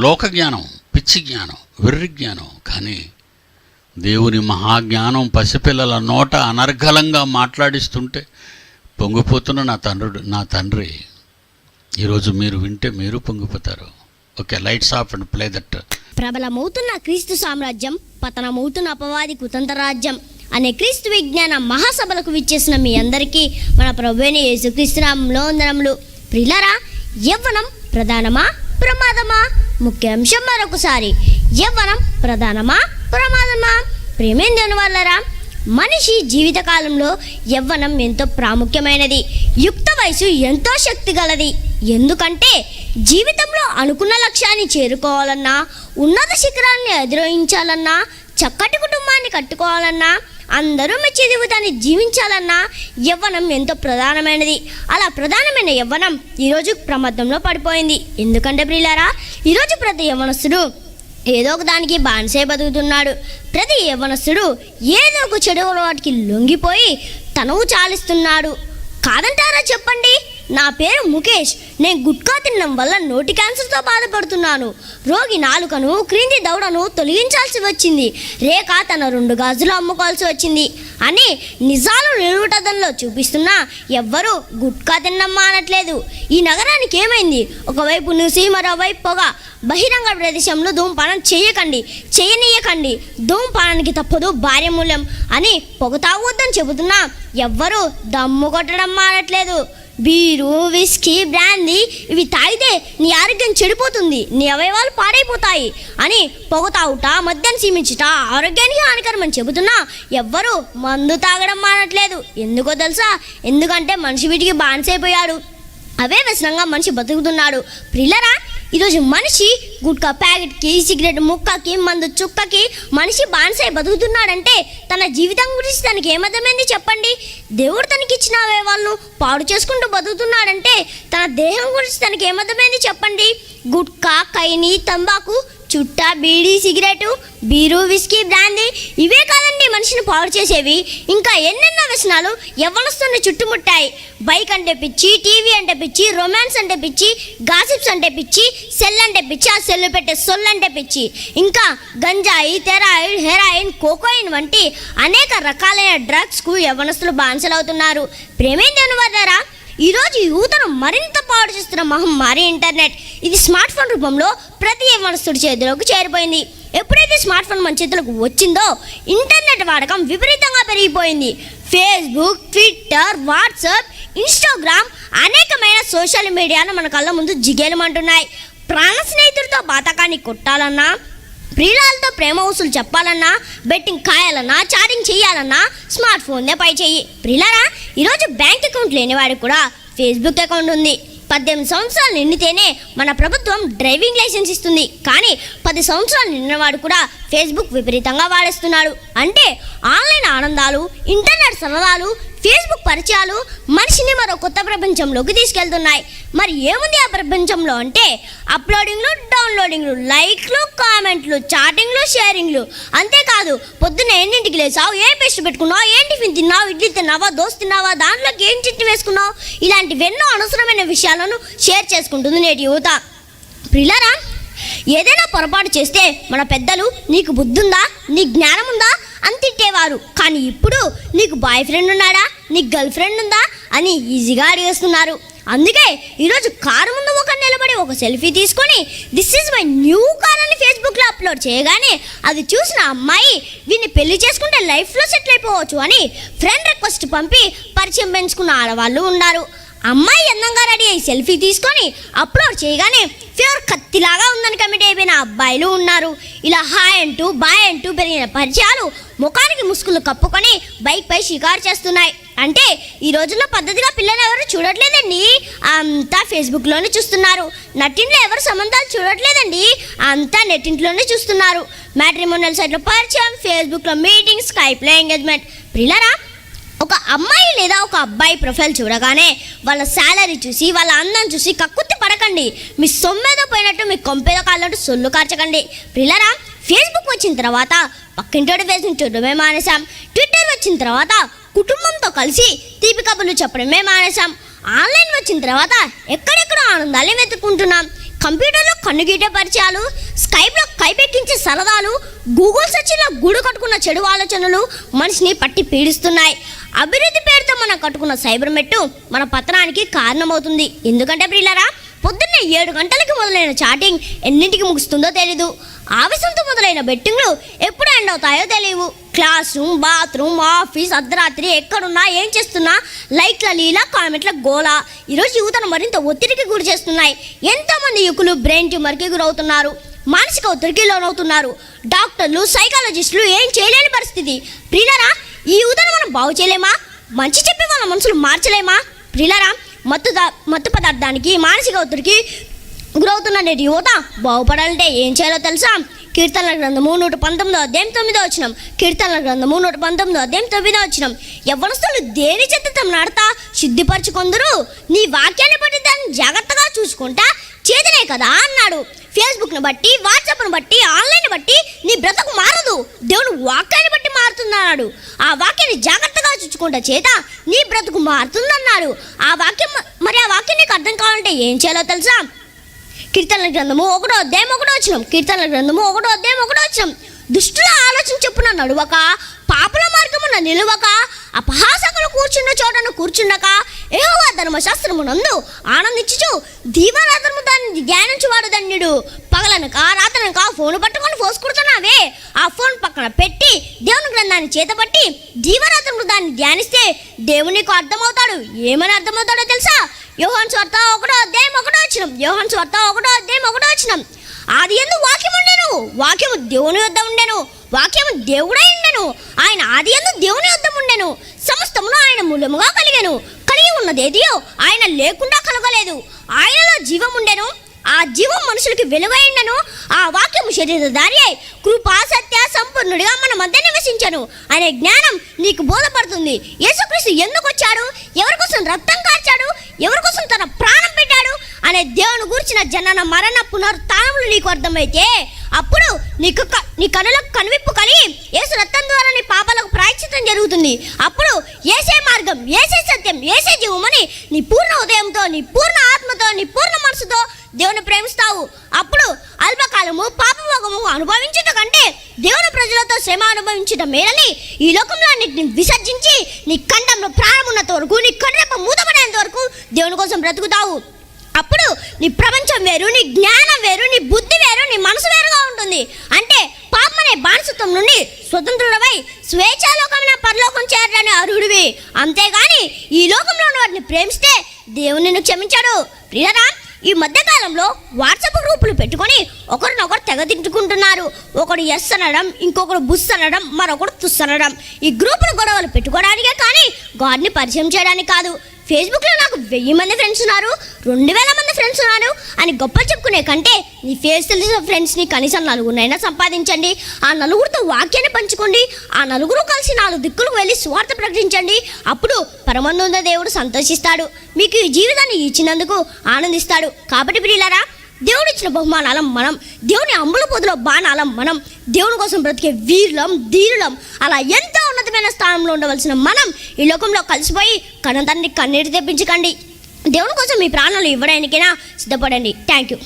లోక జ్ఞానం పిచ్చి జ్ఞానం వెర్రి జ్ఞానం. కానీ దేవుని మహాజ్ఞానం పసిపిల్లల నోట అనర్గళంగా మాట్లాడిస్తుంటే పొంగిపోతున్న నా తండ్రుడు నా తండ్రి ఈరోజు మీరు వింటే మీరు పొంగిపోతారు. Okay lights off and play that. ప్రబలమవుతున్న క్రీస్తు సామ్రాజ్యం పతనమవుతున్న అపవాది కుతంత్ర రాజ్యం అనే క్రీస్తు విజ్ఞాన మహాసభలకు విచ్చేసిన మీ అందరికీ మన ప్రభువైన యేసుక్రీస్తు నామంలో వందనములు. ప్రిలరా యవ్వనం ప్రధానమా ప్రమాదమా? ముఖ్యాంశం మరొకసారి యవ్వనం ప్రధానమా? ప్రమాదమా? ప్రేమేందని వాళ్ళరా మనిషి జీవితకాలంలో యవ్వనం ఎంతో ప్రాముఖ్యమైనది. యుక్త వయసు ఎంతో శక్తి గలది. ఎందుకంటే జీవితంలో అనుకున్న లక్ష్యాన్ని చేరుకోవాలన్నా ఉన్నత శిఖరాన్ని అధిరోహించాలన్నా చక్కటి కుటుంబాన్ని కట్టుకోవాలన్నా అందరూ మెచ్చే జీవితాన్ని జీవించాలన్నా యవ్వనం ఎంతో ప్రధానమైనది. అలా ప్రధానమైన యవ్వనం ఈరోజు ప్రమాదంలో పడిపోయింది. ఎందుకంటే ప్రియులారా ఈరోజు ప్రతి యవ్వనస్తుడు ఏదో ఒక దానికి బానిసే బతుకుతున్నాడు. ప్రతి యవ్వనస్తుడు ఏదో ఒక చెడు వాటికి లొంగిపోయి తనువు చాలిస్తున్నాడు. కాదంటారా చెప్పండి? నా పేరు ముఖేష్. నేను గుట్కా తినడం వల్ల నోటి క్యాన్సర్తో బాధపడుతున్నాను. రోగి నాలుకను క్రింది దవడను తొలగించాల్సి వచ్చింది. రేఖ తన రెండు గాజులు అమ్ముకోవాల్సి వచ్చింది. అని నిజాలు నిలువుటదంలో చూపిస్తున్నా ఎవ్వరూ గుట్కా తినడం మానట్లేదు ఈ నగరానికి ఏమైంది? ఒకవైపు నుసి మరోవైపు పొగ. బహిరంగ ప్రదేశంలో ధూమపానం చేయకండి చేయనీయకండి. ధూమపానానికి తప్పదు భార్య మూల్యం అని పొగ తాగొద్దని చెబుతున్నా ఎవ్వరూ దమ్ము కొట్టడం మానట్లేదు బీరు విస్కీ బ్రాందీ ఇవి తాగితే నీ ఆరోగ్యం చెడిపోతుంది నీ అవయవాలు పాడైపోతాయి అని పొగ తాగుట మద్యం సీమించుట ఆరోగ్యానికి హానికరమని చెబుతున్నా ఎవ్వరూ మందు తాగడం మానట్లేదు. ఎందుకో తెలుసా? ఎందుకంటే మనిషి వీటికి బానిసైపోయాడు. అవే వ్యసనంగా మనిషి బతుకుతున్నాడు. ప్రిల్లరా ఈరోజు మనిషి గుట్కా ప్యాకెట్కి సిగరెట్ ముక్కకి మందు చుక్కకి మనిషి బానిసై బతుకుతున్నాడంటే తన జీవితం గురించి తనకి ఏమర్థమైంది చెప్పండి? దేవుడు తనకి ఇచ్చిన అవయవాలను పాడు చేసుకుంటూ బతుకుతున్నాడంటే తన దేహం గురించి తనకి ఏమర్థమైంది చెప్పండి? గుట్కా కైని తంబాకు చుట్ట beedi cigarette beer whisky brandy ఇవే కాదండి మనిషిని పాడు చేసేవి. ఇంకా ఎన్నెన్నో వ్యసనాలు ఎవరిస్తున్న చుట్టుముట్టాయి. బైక్ అంటే పిచ్చి టీవీ అంటే పిచ్చి రొమాన్స్ అంటే పిచ్చి గాసిప్స్ అంటే పిచ్చి సెల్ అంటే పిచ్చి ఆ సెల్ పెట్టే సొల్ అంటే పిచ్చి. ఇంకా గంజాయి తెరాయిడ్ హెరాయిన్ కోకోయిన్ వంటి అనేక రకాలైన డ్రగ్స్కు యవనస్తులు బానిసలవుతున్నారు. ప్రేమేంది అనువాదారా? ఈరోజు యువతను మరింత పాడు చేస్తున్న మహమ్మారి ఇంటర్నెట్ ఇది స్మార్ట్ ఫోన్ రూపంలో ప్రతి యవనస్తుడి చేతిలోకి చేరిపోయింది. ఎప్పుడైతే స్మార్ట్ ఫోన్ మన చేతులకు వచ్చిందో ఇంటర్నెట్ వాడకం విపరీతంగా పెరిగిపోయింది. ఫేస్బుక్ ట్విట్టర్ వాట్సాప్ ఇన్స్టాగ్రామ్ అనేకమైన సోషల్ మీడియాను మన కళ్ళ ముందు జిగేలమంటున్నాయి. ప్రాణ స్నేహితుడితో బాతకాన్ని కొట్టాలన్నా ప్రియురాలతో ప్రేమ ఊసులు చెప్పాలన్నా బెట్టింగ్ కాయాలన్నా చాటింగ్ చేయాలన్నా స్మార్ట్ ఫోన్నే పై చెయ్యి. ప్రియులారా ఈరోజు బ్యాంక్ అకౌంట్ లేనివాడికి కూడా ఫేస్బుక్ అకౌంట్ ఉంది. పద్దెనిమిది సంవత్సరాలు నిండితేనే మన ప్రభుత్వం డ్రైవింగ్ లైసెన్స్ ఇస్తుంది. కానీ పది సంవత్సరాలు నిన్నవాడు కూడా ఫేస్బుక్ విపరీతంగా వాడేస్తున్నాడు. అంటే ఆన్లైన్ ఆనందాలు ఇంటర్నెట్ సరదాలు ఫేస్బుక్ పరిచయాలు మనిషిని మరో కొత్త ప్రపంచంలోకి తీసుకెళ్తున్నాయి. మరి ఏముంది ఆ ప్రపంచంలో అంటే అప్లోడింగ్లు డౌన్లోడింగ్లు లైక్లు కామెంట్లు చాటింగ్లు షేరింగ్లు. అంతేకాదు పొద్దున్న ఎన్నింటికి లేచావు? ఏం పేస్ట్ పెట్టుకున్నావు? ఏం టిఫిన్ తిన్నావు? ఇడ్లీ తిన్నావా? దోశ తిన్నావా? దాంట్లోకి ఏం చిట్టి వేసుకున్నావు? ఇలాంటివెన్నో అనవసరమైన విషయాలను షేర్ చేసుకుంటుంది నేటి యువత. ప్రిలరా ఏదైనా పొరపాటు చేస్తే మన పెద్దలు నీకు బుద్ధుందా? నీ జ్ఞానం ఉందా అని తిట్టేవారు. కానీ ఇప్పుడు నీకు బాయ్ ఫ్రెండ్ ఉన్నాడా? నీకు గర్ల్ ఫ్రెండ్ ఉందా? అని ఈజీగా అడిగేస్తున్నారు అందుకే ఈరోజు కారు ముందు ఒక నిలబడి ఒక సెల్ఫీ తీసుకొని this is my new car అని ఫేస్బుక్లో అప్లోడ్ చేయగానే అది చూసిన అమ్మాయి వీన్ని పెళ్ళి చేసుకుంటే లైఫ్లో సెటిల్ అయిపోవచ్చు అని ఫ్రెండ్ రిక్వెస్ట్ పంపి పరిచయం పెంచుకున్న ఆడవాళ్ళు ఉన్నారు. అమ్మాయి అందంగా రెడీ అయ్యి సెల్ఫీ తీసుకొని అప్లోడ్ చేయగానే ప్యూర్ కత్తిలాగా ఉందని కమిట్ అయిపోయిన అబ్బాయిలు ఉన్నారు. ఇలా హాయ్ అంటూ బాయ్ అంటూ పెరిగిన పరిచయాలు ముఖానికి ముసుగులు కప్పుకొని బైక్ పై షికారు చేస్తున్నాయి. అంటే ఈ రోజుల్లో పద్ధతిగా పిల్లలు ఎవరు చూడట్లేదండి. అంతా ఫేస్బుక్లోనే చూస్తున్నారు. నటింట్లో ఎవరు సంబంధాలు చూడట్లేదండి. అంతా నెట్టింట్లోనే చూస్తున్నారు. మ్యాట్రిమోనల్ సైట్లో పరిచయం ఫేస్బుక్లో మీటింగ్ స్కైప్లో ఎంగేజ్మెంట్. ప్రిలరా అమ్మాయి లేదా ఒక అబ్బాయి ప్రొఫైల్ చూడగానే వాళ్ళ శాలరీ చూసి వాళ్ళ అందం చూసి కక్కుత్తి పడకండి. మీ సొమ్మేదో పోయినట్టు మీ కొంపేదో కాళ్ళట్టు సొల్లు కార్చకండి. ప్రిల్లరా ఫేస్బుక్ వచ్చిన తర్వాత పక్కింటోడి ఫేస్ని చూడడమే మానేశాం. ట్విట్టర్ వచ్చిన తర్వాత కుటుంబంతో కలిసి తీపి కబుర్లు చెప్పడమే మానేశాం. ఆన్లైన్ వచ్చిన తర్వాత ఎక్కడెక్కడో ఆనందాలే వెతుక్కుంటున్నాం. కంప్యూటర్లో కన్నుగీటే పరిచయాలు స్కైప్లో కైపెక్కించే సరదాలు గూగుల్ సెర్చ్లో గూడు కట్టుకున్న చెడు ఆలోచనలు మనిషిని పట్టి పీడిస్తున్నాయి. అభివృద్ధి పేరుతో మనం కట్టుకున్న సైబర్ మెట్టు మన పతనానికి కారణమవుతుంది. ఎందుకంటే ప్రియులరా పొద్దున్న ఏడు గంటలకి మొదలైన చాటింగ్ ఎన్నింటికి ముగుస్తుందో తెలీదు. ఆవేశంతో మొదలైన బెట్టింగ్లు ఎప్పుడు ఎండ్ అవుతాయో తెలియవు క్లాస్ రూమ్ బాత్రూమ్ ఆఫీస్ అర్ధరాత్రి ఎక్కడున్నా ఏం చేస్తున్నా లైట్ల లీల కామెంట్ల గోల. ఈరోజు యువతను మరింత ఒత్తిడికి గురి చేస్తున్నాయి. ఎంతోమంది యువకులు బ్రెయిన్ ట్యూమర్కి గురవుతున్నారు. మానసిక ఒత్తిడికి లోనవుతున్నారు. డాక్టర్లు సైకాలజిస్టులు ఏం చేయలేని పరిస్థితి. ప్రియులరా ఈ యువతను మనం బాగు చేయలేమా? మంచి చెప్పి వాళ్ళ మనసులు మార్చలేమా? ప్రియులరా మత్తు మత్తు పదార్థానికి మానసిక ఒత్తిడికి గురవుతున్న నేటి యువత బాగుపడాలంటే ఏం చేయాలో తెలుసా? కీర్తనల గ్రంథము నూట పంతొమ్మిదో అధ్యాయం తొమ్మిదో వచ్చినం కీర్తనల గ్రంథము నూట పంతొమ్మిదో అధ్యాయం తొమ్మిదో వచ్చినం యవ్వనస్తులు దేని చెత్త నడతా నడత శుద్ధిపరచుకొందరు? నీ వాక్యాన్ని బట్టి దాన్ని జాగ్రత్తగా చూసుకుంటా? చేతనే కదా అన్నాడు. ఫేస్బుక్ను బట్టి వాట్సాప్ను బట్టి ఆన్లైన్ బట్టి నీ బ్రతకు మారదు. దేవుని వాక్యాన్ని అన్నాడు. ఆ వాక్యాన్ని జాగ్రత్తగా చూచుకుంటా చేత. నీ బ్రతుకు మారుతుందన్నాడు. ఆ వాక్యం మరి ఆ వాక్యం నీకు అర్థం కావాలంటే ఏం చేయాలో తెలుసా? కీర్తనల గ్రంథము ఒకటో అధ్యాయం ఒకటో వచ్చినాం కీర్తనల గ్రంథము ఒకటో అధ్యాయం ఒకటో వచ్చినాం దుష్టుల ఆలోచన చెప్పున నడువక పాపల మార్గమున నిలువక అపహాసకులు కూర్చున్న చోటను కూర్చుండక ఏహోవా ధర్మశాస్త్రమునందు ఆనందించుచు దీవారాత్రము దాన్ని ధ్యానించువాడు ధన్యుడు. పగలనక రాత్రనక ఫోన్ పట్టుకొని పోసుకుంటున్నావే. ఆ ఫోన్ పక్కన పెట్టి దేవుని గ్రంథాన్ని చేతపట్టి దీవరాత్రము దాన్ని ధ్యానిస్తే దేవునికి అర్థమవుతాడు. ఏమని అర్థమవుతాడో తెలుసా? యోహన్ స్వార్థ ఒకటో అధ్యాయం ఒకటో వచ్చినాం యోహన్ స్వార్థ ఒకటో అధ్యాయం ఒకటో వచ్చినాం అది ఎందుకు వాక్యం ఉండెను. వాక్యము దేవుని వద్ద ఉండెను. వాక్యము దేవుడై ఉండెను. ఆయన ఆది ఎందు దేవుని వద్ద ఉండెను. సమస్తమును ఆయన మూలముగా కలిగెను. కలిగి ఉన్నదేదియో ఆయన లేకుండా కలగలేదు. ఆయనలో జీవం ఉండెను. ఆ జీవం మనుషులకి వెలువైండను ఆ వాక్యము శరీరధారి అయి కృపా సత్య సంపూర్ణుడిగా మన మధ్య నివసించను అనే జ్ఞానం నీకు బోధపడుతుంది. యేసుక్రీస్తు ఎందుకు వచ్చాడు? ఎవరి కోసం రక్తం కాచాడు ఎవరి కోసం తన ప్రాణం పెట్టాడు? అనే దేవుని గురించిన జనన మరణ పునరుత్నములు నీకు అర్థమైతే అప్పుడు నీకు నీ కనులకు కనువిప్పు కలిగి యేసు రక్తం ద్వారా నీ పాపాలకు ప్రాయశ్చితం జరుగుతుంది. అప్పుడు ఏసే మార్గం ఏసే సత్యం ఏసే జీవమని నీ పూర్ణ ఉదయంతో నీ పూర్ణ ఆత్మతో నీ పూర్ణ మనసుతో దేవుని ప్రేమిస్తావు. అప్పుడు అల్పకాలము పాపభోగము అనుభవించడం కంటే దేవుని ప్రజలతో శ్రమ అనుభవించడం మేలని ఈ లోకంలో అన్నింటిని విసర్జించి నీ కండంలో ప్రాణమున్నంత వరకు నీ కర్రెప్ప మూతపడేంత వరకు దేవుని కోసం బ్రతుకుతావు. అప్పుడు నీ ప్రపంచం వేరు నీ జ్ఞానం వేరు నీ బుద్ధి వేరు నీ మనసు వేరుగా ఉంటుంది. అంటే పాపం అనే బానిసత్వం నుండి స్వతంత్రుడవై స్వేచ్ఛాలోకమైన పరలోకం చేరడానికి అర్హుడివి. అంతేగాని ఈ లోకంలో ఉన్న వాటిని ప్రేమిస్తే దేవుని నిన్ను క్షమించాడు. ప్రియరా ఈ మధ్యకాలంలో వాట్సాప్ గ్రూపులు పెట్టుకొని ఒకరినొకరు తెగ తిట్టుకుంటున్నారు. ఒకడు ఎస్ అనడం ఇంకొకడు బుస్ అనడం మరొకడు తుస్ అనడం. ఈ గ్రూపులు గొడవలు పెట్టుకోవడానికే కానీ గాడ్ని పరిచయం చేయడానికి కాదు. ఫేస్బుక్లో నాకు వెయ్యి మంది ఫ్రెండ్స్ ఉన్నారు రెండు వేల మంది ఫ్రెండ్స్ ఉన్నారు అని గొప్ప చెప్పుకునే కంటే నీ ఫేస్ తెలిసిన ఫ్రెండ్స్ని కనీసం నలుగురినైనా సంపాదించండి ఆ నలుగురితో వాక్యాన్ని పంచుకోండి ఆ నలుగురు కలిసి నాలుగు దిక్కులకు వెళ్ళి స్వార్థ ప్రకటించండి. అప్పుడు పరమానంద దేవుడు సంతోషిస్తాడు మీకు ఈ జీవితాన్ని ఇచ్చినందుకు ఆనందిస్తాడు. కాబట్టి ప్రియులారా దేవుడు ఇచ్చిన బహుమానాలం మనం దేవుని అమ్ముల పొదిలో బాణాలం మనం దేవుని కోసం బ్రతికే వీరులం ధీరులం అలా ఎంత ఉన్నతమైన స్థానంలో ఉండవలసిన మనం ఈ లోకంలో కలిసిపోయి కన్న కన్నీరు తెప్పించకండి. దేవుని కోసం మీ ప్రాణాలు ఇవ్వడానికైనా సిద్ధపడండి. Thank you